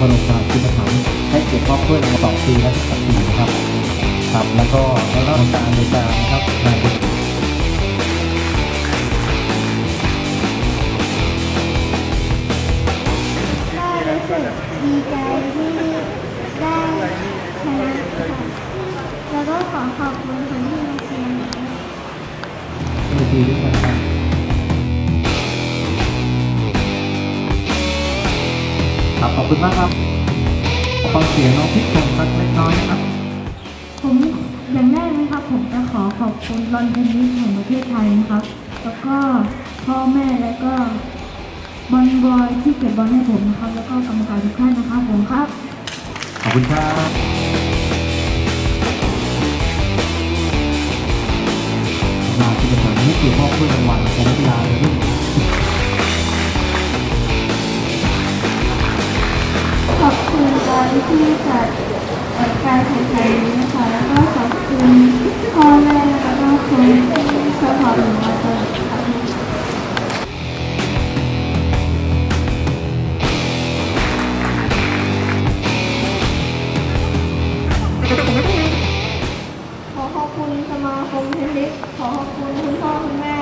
พนมกนามคุณธรรมให้เกียรติอเพื่อนราสองปีและสัมปีนะครับครับแล้วก็แล้วก็การในการนะครับนายดีใจที่ได้ชนะแล้วก็ขอขอบคุณคนที่มาเชียร์หนูดีด้วยนะครับ ครับขอบคุณมากครับฟังเสียงน้องพิชชมสักเล็กน้อยนะครับ ผมอย่างแรกนะครับ ผมจะขอขอบคุณลอนเทนนิสแห่งประเทศไทยนะครับ แล้วก็พ่อแม่แล้วก็บอลบอยที่เก็บบอลให้ผมนะครับ แล้วก็กรรมการทุกท่านนะครับผมครับ ขอบคุณครับมาที่ประสานที่เกี่ยวข้องเพื่อรางวัลของนักกีฬาในรุ่น การแข่งขันนี้นะคะแล้วก็ขอบคุณพ่อแม่แล้วก็คนที่สปอร์ตหนูมาตลอดค่ะขอขอบคุณสมาคมเทนนิสขอขอบคุณคุณพ่อคุณแม่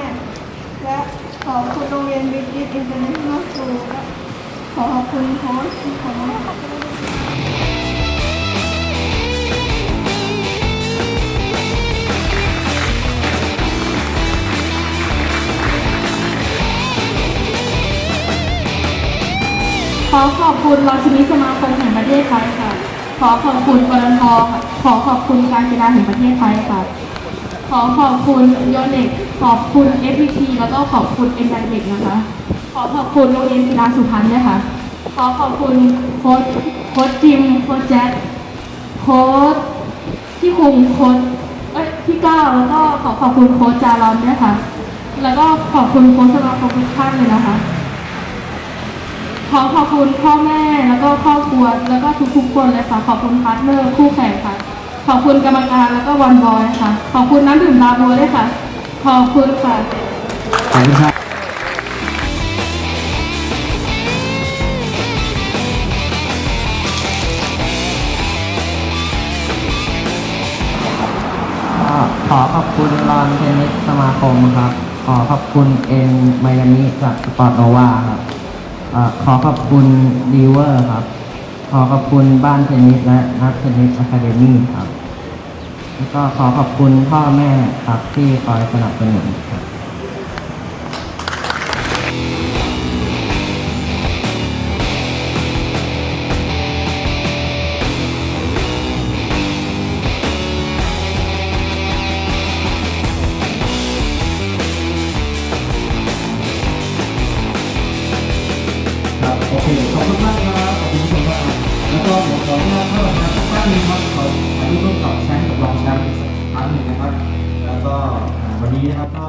และขอบคุณโรงเรียนบิจิตอินเตอร์เนชั่นแนลสคูลขอขอบคุณโค้ชที่ขอบคุณ ขอขอบคุณลอนเทนนิสมาคมแห่งประเทศไทยค่ะ ขอขอบคุณกรทขอขอบคุณการกีฬาแห่งประเทศไทยค่ะ ขอขอบคุณโยเน็กขอบคุณ FPT แล้วก็ขอบคุณเอ็นไดเด็กนะคะ ขอขอบคุณโรงเรียนกีฬาสุพรรณด้วยค่ะ ขอขอบคุณโค้ชโค้ชจิมโค้ชแจ็คโค้ชพี่คุงโค้ชเอ้ยพี่ก้าวแล้วก็ขอขอบคุณโค้ชจารอนด้วยค่ะ แล้วก็ขอบคุณโค้ชสมาคมทุกท่านเลยนะคะ ขอขอบคุณพ่อแม่แล้วก็ครอบครัวแล้วก็ทุกๆคนเลยค่ะ ขอบคุณพาร์ทเนอร์คู่แข่งค่ะ ขอบคุณกรรมการแล้วก็วันบอยค่ะ ขอบคุณน้ำดื่มลาโบด้วยค่ะ ขอบคุณค่ะขอบคุณครับขอขอบคุณรอนเทนนิสสมาคมครับ ขอขอบคุณเอ็นไมอามิจากสปอร์ตโนวาครับ อ่อขอขอบคุณดีเวอร์ครับ ขอขอบคุณบ้านเทนนิสและนักเทนนิสอะคาเดมี่ครับ แล้วก็ขอขอบคุณพ่อแม่ครับที่คอยสนับสนุนครับ โอเคขอบคุณมากครับขอบคุณผู้ชมมากแล้วก็ผมขออนุญาตเพิ่มนะครับท่านนี้ครับขอถ่ายรูปร่วมกับแชมป์กับรองแชมป์อีกสักครั้งหนึ่งนะครับ แล้วก็วันนี้นะครับก็